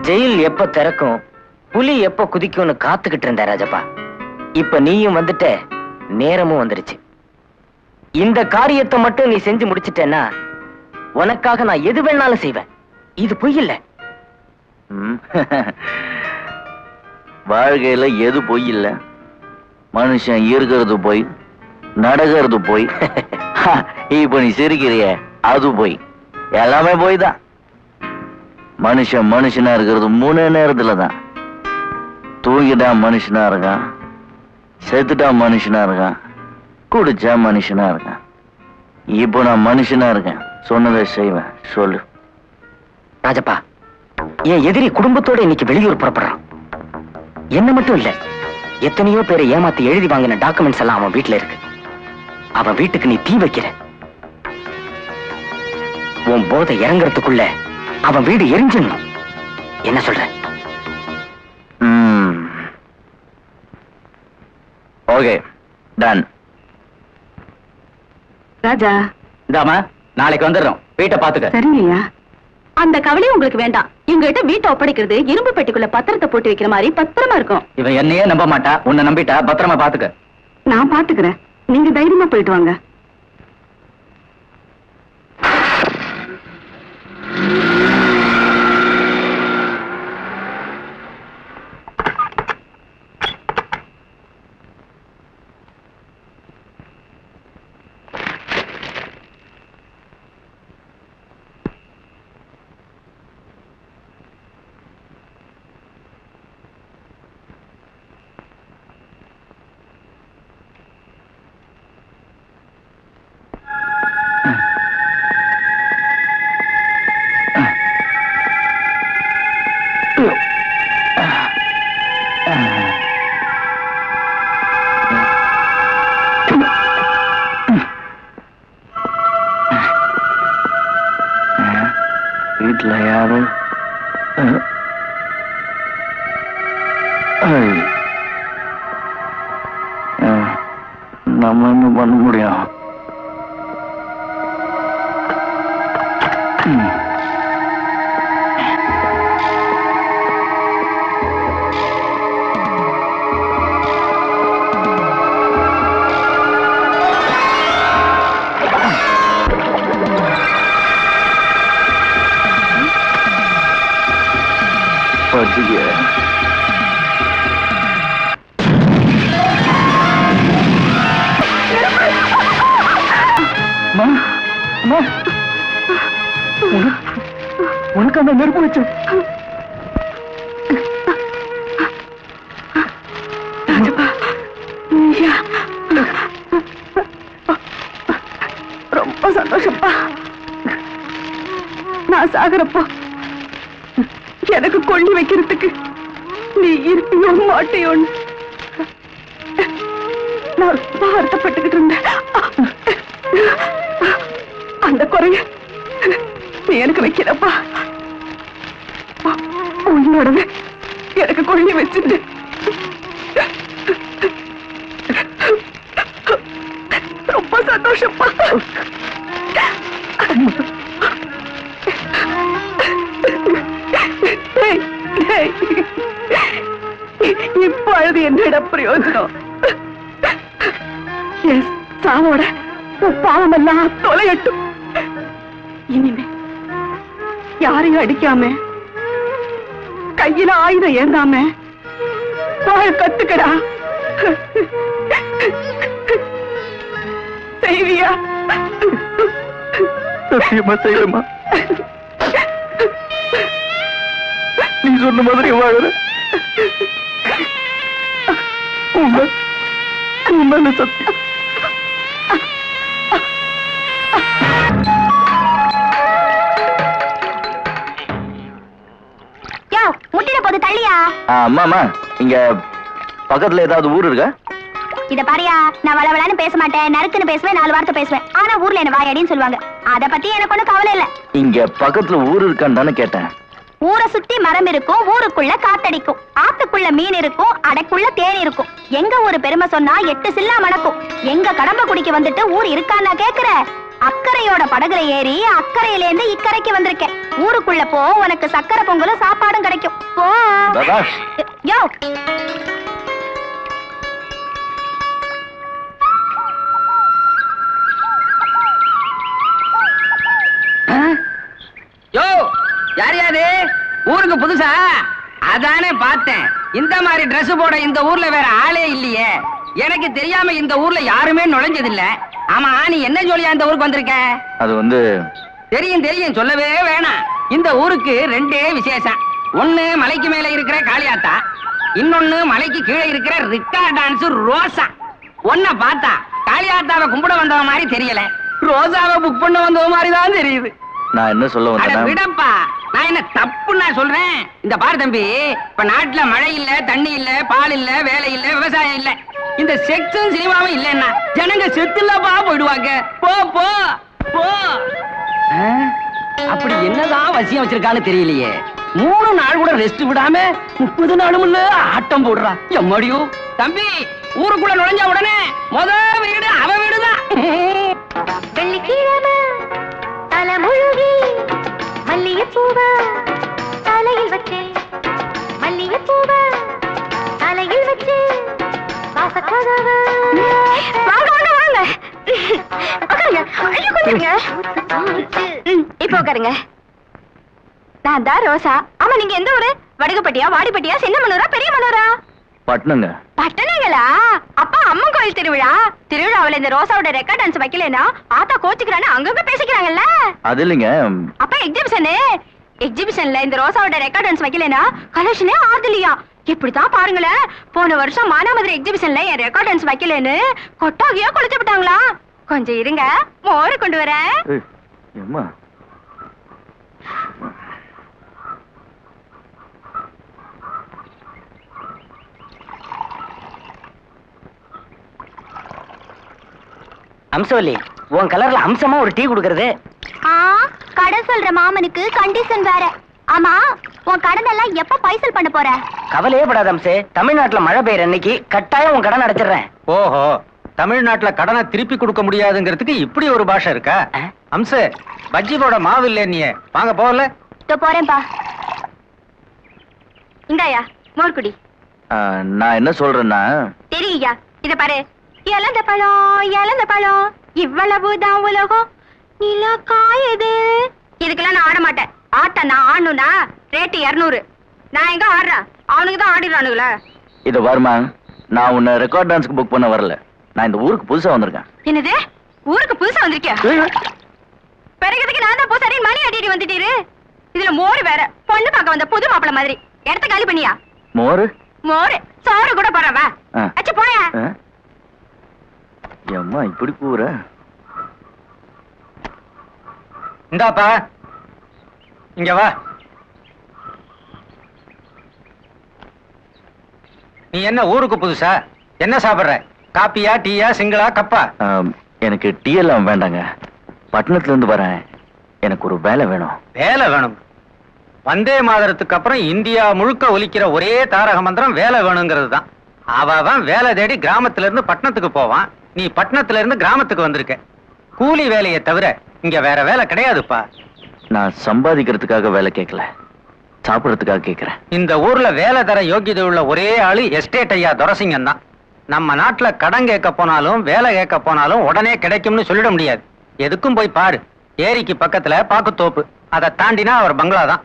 Jail எப்ப திறக்கும் புலி எப்ப குதிக்கும்னு காத்துக்கிட்டு இருந்த ராஜப்பா. இப்ப நீயும் வந்துட்ட நேரமும் வந்துருச்சு. இந்த காரியத்தை மட்டும் நீ செஞ்சு முடிச்சிட்டேன்னா உனக்காக நான் எது வேணாலும் செய்வேன். இது பொய் இல்ல. வாழ்க்கையில எது பொய் இல்ல? மனுஷன் இருக்கிறது போய் நடக்கிறது போய். இப்ப நீ சிரிக்கிறிய அது போய். எல்லாமே போய் தான் மனுஷன் மனுஷனா இருக்கிறது மூணு நேரத்துல தான். தூங்கிட்டா மனுஷனா இருக்கான். செத்துட்டா மனுஷனா இருக்கான். குடிச்சா மனுஷனா இருக்கான். இப்போ நான் மனுஷனா இருக்கேன். சொன்னதை செய்வேன். சொல்லு. ராஜப்பா என் எதிரி குடும்பத்தோட இன்னைக்கு வெளியூர் புறப்படுறான். என்ன மட்டும் இல்ல எத்தனையோ பேரை ஏமாத்தி எழுதி வாங்கின டாக்குமெண்ட்ஸ் எல்லாம் அவன் வீட்டுல இருக்கு. அவன் வீட்டுக்கு நீ தீ வைக்கிற. உன் போதை இறங்குறதுக்குள்ள அவன் வீடு எரிஞ்சிடணும். என்ன சொல்ற? ம். Okay done Raja. இந்தாமா நாளைக்கு வந்துடுறோம். வீட்டை பாத்துக்க சரிங்கய்யா. அந்த கவலையும் உங்களுக்கு வேண்டாம். எங்ககிட்ட வீட்டை ஒப்படைக்கிறது இரும்பு பெட்டிக்குள்ள பத்திரத்தை போட்டு வைக்கிற மாதிரி பத்திரமா இருக்கும். இவன் என்னையே நம்ப மாட்டா. உன்னை நம்பிட்டா பத்திரமா பாத்துக்க நான் பாத்துக்கிறேன் நீங்க தைரியமா போயிட்டு வாங்க. நம்ம என்ன அந்த நெருப்பு வச்சு ரொம்ப சந்தோஷப்பா. நான் சாகுறப்போ எனக்கு கொள்ளி வைக்கிறதுக்கு நீ இருப்பியோ மாட்டியோன்னு நான் ரொம்ப வருத்தப்பட்டுக்கிட்டு இருந்தேன். அந்த குறைய நீ எனக்கு வைக்கிறப்பா. உன்னோடவே எனக்கு கொள்ளி வச்சுட்டு. ரொம்ப சந்தோஷப்பா டேய், டேய். இப்பொழுது என்னிட பிரயோஜனம். சாவோட பாவமெல்லாம் தொலையட்டும். இனிமே யாரையும் அடிக்காம கையில ஆயுதம் ஏந்தாம? வாழ கத்துக்கடா. செய்வியா? சத்தியமா செய்யமா நீ சொன்ன மாதிரி வாழற உண்மை. உண்மை சத்தியம். போது தள்ளியா? அம்மாமா இங்க பக்கத்துல ஏதாவது ஊர் இருக்கா? இத பாரியா நான் வளவளன்னு பேச மாட்டேன். நறுக்குன்னு பேசுவேன் நாலு வார்த்தை பேசுவேன். ஆனா ஊர்ல என்ன வாயடின்னு சொல்லுவாங்க. அத பத்தி எனக்கு ஒண்ணும் கவலை இல்ல. இங்க பக்கத்துல ஊர் இருக்கான்னு தானே கேட்டேன். ஊரை சுத்தி மரம் இருக்கும் ஊருக்குள்ள காத்தடிக்கும். ஆத்துக்குள்ள மீன் இருக்கும் அடைக்குள்ள தேன் இருக்கும். எங்க ஊரு பெருமை சொன்னா எட்டு சில்லா மணக்கும். எங்க கடம்ப குடிக்க வந்துட்டு ஊர் இருக்கான்னா கேக்குற? அக்கறையோட படகுல ஏறி அக்கறையில இருந்து இக்கரைக்கு வந்திருக்கேன். ஊருக்குள்ள போ உனக்கு சக்கரை பொங்கலும் சாப்பாடும் கிடைக்கும். போ. யோ. யோ யார் யாரு? ஊருக்கு புதுசா? அதானே பார்த்தேன். இந்த மாதிரி Dress போட இந்த ஊர்ல வேற ஆளே இல்லையே. எனக்கு தெரியாம இந்த ஊர்ல யாருமே நுழைஞ்சதில்ல. ஆமா நீ என்ன ஜோலியா இந்த ஊருக்கு வந்திருக்க? அது வந்து தெரியும் தெரியும். சொல்லவே வேணாம். இந்த ஊருக்கு ரெண்டே விசேஷம். ஒண்ணு மலைக்கு மேல இருக்கிற காளியாத்தா இன்னொன்னு மலைக்கு கீழே இருக்கிற ரிக்கா டான்ஸ் ரோசா. ஒன்ன பார்த்தா காளியாத்தாவை கும்பிட வந்தவ மாதிரி தெரியல. ரோசாவை புக் பண்ண வந்தவ மாதிரி தான் தெரியுது. நான் என்ன சொல்ல அட வந்தேன்னா விடப்பா நான் என்ன தப்பு நான் சொல்றேன்? இந்த பாரு தம்பி இப்ப நாட்டுல மழை இல்ல தண்ணி இல்ல பால் இல்ல வேலை இல்ல விவசாயம் இல்ல. இந்த செக்ஸும் சினிமாவும் இல்லன்னா ஜனங்க செத்துலப்பா போயிடுவாங்க. போ போ போ? அப்படி என்னதான் வசியம் வச்சிருக்கான்னு தெரியலையே. மூணு நாள் கூட ரெஸ்ட் விடாம முப்பது நாளும் இல்ல ஆட்டம் போடுறா. எம்மடியும் தம்பி ஊருக்குள்ள நுழைஞ்ச உடனே முத வீடு அவ வீடுதான். வெள்ளிக்கிழமை தலை முழுகி மல்லிகைப்பூவ தலையில் வச்சு மல்லிகைப்பூவ தலையில் வச்சு வாசக்கதவு உட்காருங்க. ஐயோ கொஞ்சம் ம், இப்போ உட்காருங்க. நான் தான் ரோசா. ஆமா நீங்க எந்த ஊரு? வடுகப்பட்டியா வாடிப்பட்டியா சின்ன மனூரா பெரிய மனூரா பட்டணுங்க பட்டணங்களா அப்பா அம்மன் கோயில் திருவிழா. திருவிழாவுல இந்த ரோசாவோட ரெக்கார்ட் டான்ஸ் வைக்கலனா ஆத்தா கோச்சுக்கிறான்னு அங்கங்க பேசிக்கிறாங்கல்ல? அது இல்லைங்க. அப்ப எக்ஸிபிஷனு எக்ஸிபிஷன்ல இந்த ரோசாவோட ரெக்கார்ட் டான்ஸ் வைக்கலனா கலெக்ஷனே ஆதலியா இப்படித்தான் பாருங்களேன் போன வருஷம் மானாமதுரை எக்ஸிபிஷன்ல என் ரெக்கார்ட் டான்ஸ் வைக்கலன்னு கொட்டாகியா குளிச்சு விட்டாங்களா? கொஞ்சம் இருங்க மோரு கொண்டு வரேன். அம்சவல்லி உன் கலர்ல அம்சமா ஒரு டீ குடுக்கறது. ஆ கடை சொல்ற மாமனுக்கு கண்டிஷன் வேற. ஆமா உன் கடன் எல்லாம் எப்ப பைசல் பண்ண போற? கவலையே படாத அம்சே. தமிழ்நாட்டுல மழை பெய்யற அன்னைக்கு கட்டாயம் உன் கடன் அடைச்சிடுறேன். ஓஹோ தமிழ்நாட்டுல கடனை திருப்பி கொடுக்க முடியாதுங்கிறதுக்கு இப்படி ஒரு பாஷை இருக்கா? அம்சு பஜ்ஜி போட மாவு இல்ல நீ வாங்க போகல. போறேன்பா இந்தாயா மோர் குடி ஆ, நான் என்ன சொல்றேன்னா? தெரியுயா இத பாரு. இழந்த பழம் இழந்த பழம். இவ்வளவுதான் உலகம். நிலா காயுது. இதுக்கெல்லாம் நான் ஆட மாட்டேன் ஆட்ட நான் ஆடணும்னா ரேட்டு இருநூறு. நான் எங்க ஆடுறேன் அவனுக்கு தான் ஆடிடுறானுங்களே. இத வருமா நான் உன்னை ரெக்கார்ட் டான்ஸ்க்கு புக் பண்ண வரல. நான் இந்த ஊருக்கு புதுசா வந்திருக்கேன். என்னது? ஊருக்கு புதுசா வந்திருக்கியா? பிறகுதுக்கு நான் தான் பூசாரி மணி அடிட்டு வந்துட்டீரு. இதுல மோர் வேற. பொண்ணு பார்க்க வந்த புது மாப்பிள மாதிரி. இடத்த காலி பண்ணியா? மோரு? மோர். சோறு கூட போறவா. அச்சு போயா. ஆ? ஏம்மா இப்படி கூற இந்தாப்பா. இங்க வா. நீ என்ன ஊருக்கு புதுசா? என்ன சாப்பிடுற? காப்பியா டீயா சிங்கிளா கப்பா? எனக்கு டீ எல்லாம் வேண்டாங்க. பட்டணத்துல இருந்து வரேன். எனக்கு ஒரு வேலை வேணும். வேலை வேணும். வந்தே மாதரத்துக்கு அப்புறம் இந்தியா முழுக்க ஒலிக்கிற ஒரே தாரக மந்திரம் வேலை வேணுங்கிறது தான் அவன் வேலை தேடி கிராமத்துல இருந்து பட்டணத்துக்கு போவான். நீ பட்டணத்துல இருந்து கிராமத்துக்கு வந்திருக்க. கூலி வேலையை தவிர இங்க வேற வேலை கிடையாதுப்பா. நான் சம்பாதிக்கிறதுக்காக வேலை கேட்கல. சாப்பிடறதுக்காக கேட்கறேன் இந்த ஊர்ல வேலை தர யோகியதை உள்ள ஒரே ஆளு எஸ்டேட் ஐயா துரசிங்கம் தான். நம்ம நாட்டுல கடன் கேட்க போனாலும் வேலை கேட்க போனாலும் உடனே கிடைக்கும்னு சொல்லிட முடியாது. எதுக்கும் போய் பாரு. ஏரிக்கு பக்கத்துல பாக்குத்தோப்பு. அதை தாண்டினா அவர் பங்களா தான்.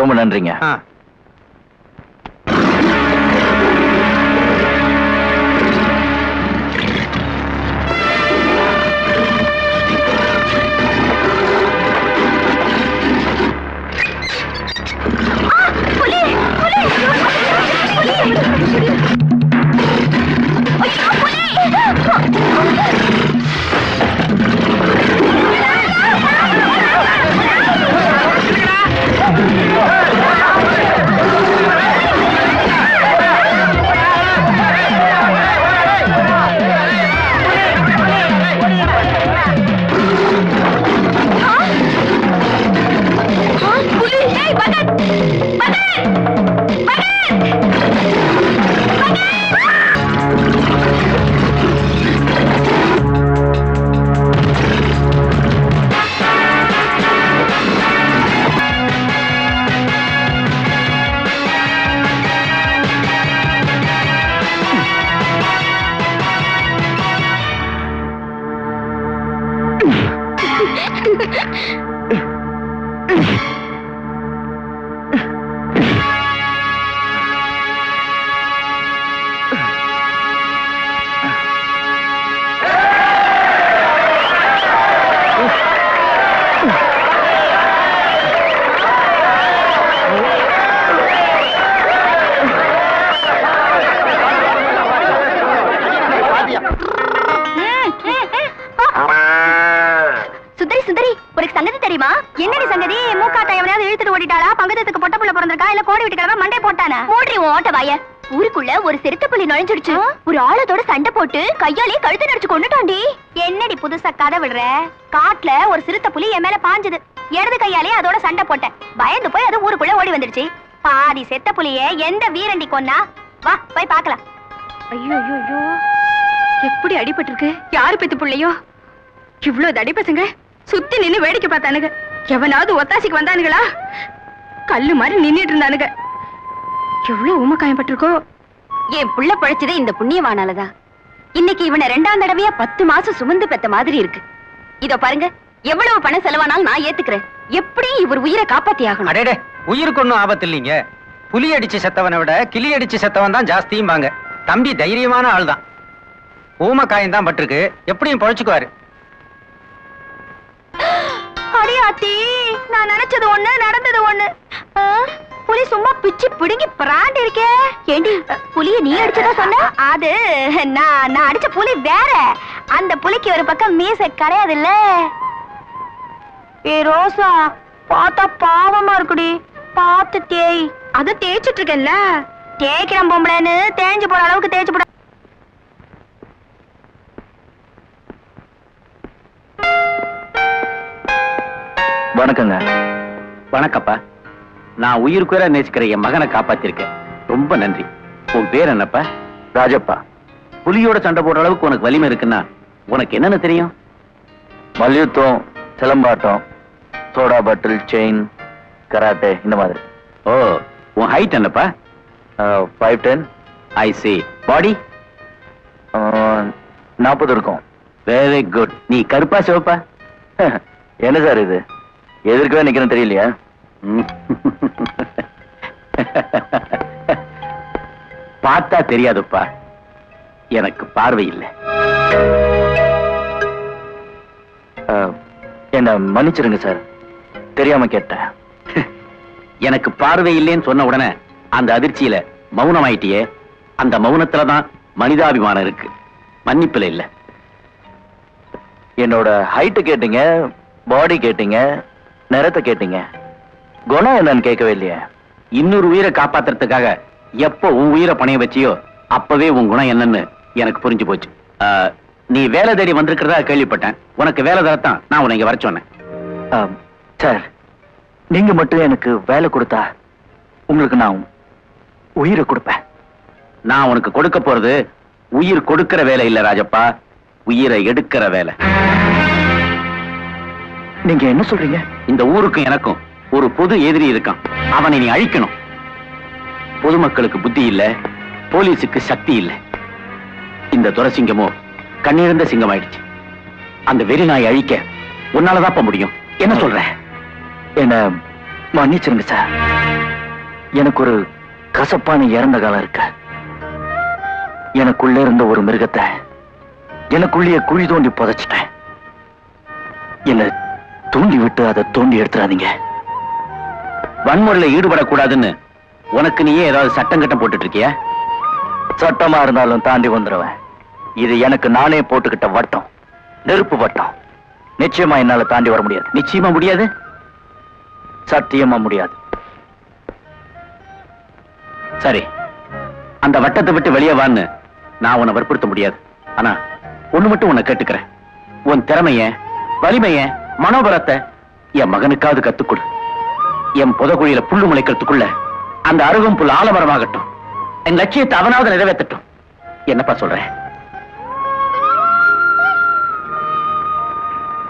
ரொம்ப நன்றிங்க. மூக்காட்டை எவனையாவது இழுத்துட்டு ஓடிட்டாளா? பங்கதத்துக்கு பொட்ட புள்ள பிறந்திருக்கா? இல்ல கோடி வீட்டு கிழமை மண்டை போட்டானா? மூடி ஓட்ட வாய. ஊருக்குள்ள ஒரு சிறுத்தை புலி நுழைஞ்சிடுச்சு. ஒரு ஆளத்தோட சண்டை போட்டு கையாலேயே கழுத்து நடிச்சு கொண்டுட்டாண்டி என்னடி புதுசா கதை விடுற? காட்டுல ஒரு சிறுத்தை புலி என் மேல பாஞ்சது. இடது கையாலே அதோட சண்டை போட்டேன். பயந்து போய் அது ஊருக்குள்ள ஓடி வந்துடுச்சு. பாதி செத்த புலிய எந்த வீரண்டி கொன்னா? வா போய் பார்க்கலாம். ஐயோ ஐயோ ஐயோ. எப்படி அடிபட்டிருக்கு? யாரு பெத்து புள்ளையோ? இவ்ளோ தடி பசங்க சுத்தி நின்னு வேடிக்கை பார்த்தானுங்க. எவனாவது ஒத்தாசிக்கு வந்தானுங்களா? கல்லு மாதிரி நின்னுட்டு இருந்தானுங்க. எவ்வளவு ஊமக்காயப்பட்டிருக்கோ என் புள்ள பழைச்சதே இந்த புண்ணியவானாலதான் இன்னைக்கு இவனை ரெண்டாம் தடவையா பத்து மாசம் சுமந்து பெத்த மாதிரி இருக்கு. இதோ பாருங்க எவ்வளவு பணம் செலவானாலும் நான் ஏத்துக்கிறேன். எப்படியும் இவர் உயிரை காப்பாத்தி ஆகணும். அடேடே உயிருக்கு ஒன்றும் ஆபத்து இல்லைங்க. புலி அடிச்சு செத்தவனை விட கிளி அடிச்சு செத்தவன் தான் ஜாஸ்தியும்பாங்க. தம்பி தைரியமான ஆள் தான் ஊமக்காயம் தான் பட்டிருக்கு. எப்படியும் பொழைச்சுக்குவாரு. அடியாத்தி நான் நினைச்சது ஒண்ணு நடந்தது ஒண்ணு. புலி சும்மா பிச்சு பிடுங்கி பிராண்ட் இருக்கே. ஏண்டி புலிய நீ அடிச்சதா சொன்ன? அது நான் நான் அடிச்ச புலி வேற. அந்த புலிக்கு ஒரு பக்கம் மீச கிடையாது இல்ல ஏ ரோசா பார்த்தா பாவமா இருக்குடி. பார்த்து தேய். அது தேய்ச்சிட்டு இருக்கேன்ல. தேய்க்கிறேன் பொம்பளைன்னு தேஞ்சு போற அளவுக்கு தேய்ச்சு போட வணக்கங்க. வணக்கப்பா. நான் உயிருக்குற நேசிக்கிற என் மகனை காப்பாத்திருக்கேன். ரொம்ப நன்றி. உன் பேர் என்னப்பா? ராஜப்பா. புலியோட சண்டை போடுற அளவுக்கு உனக்கு வலிமை இருக்குன்னா உனக்கு என்னென்ன தெரியும்? மல்யுத்தம் சிலம்பாட்டம் சோடா பாட்டில் செயின் கராட்டே இந்த மாதிரி. ஓ உன் ஹைட் என்னப்பா? Five ten I see body நாற்பது இருக்கும். வெரி குட் நீ கருப்பா சிவப்பா? என்ன சார் இது? எதிர்க்கவே நிக்கிறேன் தெரியலையா? பார்த்தா தெரியாதுப்பா. எனக்கு பார்வை இல்லை. என்ன மன்னிச்சிருங்க சார். தெரியாம கேட்டேன். எனக்கு பார்வை இல்லைன்னு சொன்ன உடனே அந்த அதிர்ச்சியில மௌனம் ஆயிட்டியே அந்த மௌனத்துல தான் மனிதாபிமானம் இருக்கு. மன்னிப்புல இல்ல. என்னோட ஹைட்டு கேட்டீங்க பாடி கேட்டீங்க நிறத்தை கேட்டீங்க. குணம் என்னன்னு கேட்கவே இல்லையே. இன்னொரு உயிரை காப்பாத்துறதுக்காக எப்போ உன் உயிரை பணைய வச்சியோ அப்பவே உன் குணம் என்னன்னு எனக்கு புரிஞ்சு போச்சு. நீ வேலை தேடி வந்திருக்கிறதா கேள்விப்பட்டேன். உனக்கு வேலை தரத்தான் நான் உன்னை இங்க வர சொன்னேன். சார் நீங்க மட்டும் எனக்கு வேலை கொடுத்தா உங்களுக்கு நான் உயிரை கொடுப்பேன். நான் உனக்கு கொடுக்க போறது உயிர் கொடுக்கிற வேலை இல்ல ராஜப்பா. உயிரை எடுக்கிற வேலை. நீங்க என்ன சொல்றீங்க? இந்த ஊருக்கும் எனக்கும் ஒரு பொது எதிரி இருக்கான். அவனை நீ அழிக்கணும். பொதுமக்களுக்கு புத்தி இல்ல போலீஸுக்கு சக்தி இல்ல. இந்த துரசிங்கமோ கண்ணிருந்த சிங்கம் ஆயிடுச்சு அந்த வெறி நாயை அழிக்க உன்னாலதான் முடியும். என்ன சொல்ற? என்ன மன்னிச்சிருங்க சார். எனக்கு ஒரு கசப்பான இறந்த காலம் இருக்கு. எனக்குள்ள இருந்த ஒரு மிருகத்தை எனக்குள்ளேயே குழி தோண்டி புதைச்சிட்டேன். போட்டு அதை தோண்டி எடுத்துறாதீங்க. வன்முறையில ஈடுபடக்கூடாதுன்னு உனக்கு நீயே ஏதாவது சட்டம் கட்டம் போட்டுட்டு இருக்கிய சட்டமா இருந்தாலும் தாண்டி வந்துடுவேன் இது எனக்கு நானே போட்டுக்கிட்ட வட்டம். நெருப்பு வட்டம். நிச்சயமா என்னால தாண்டி வர முடியாது. நிச்சயமா முடியாது? சத்தியமா முடியாது. சரி அந்த வட்டத்தை விட்டு வெளியே வான்னு நான் உன்னை வற்புறுத்த முடியாது. ஆனா ஒண்ணு மட்டும் உன்னை கேட்டுக்கிறேன். உன் திறமைய வலிமைய மனோபலத்தை என் மகனுக்காவது கத்துக்கொடு. என் புதகுழியில புல்லு முளைக்கிறதுக்குள்ள அந்த அருகும் புல் ஆலமரமாகட்டும். என் லட்சியத்தை அவனாவது நிறைவேற்றட்டும். என்னப்பா சொல்றேன்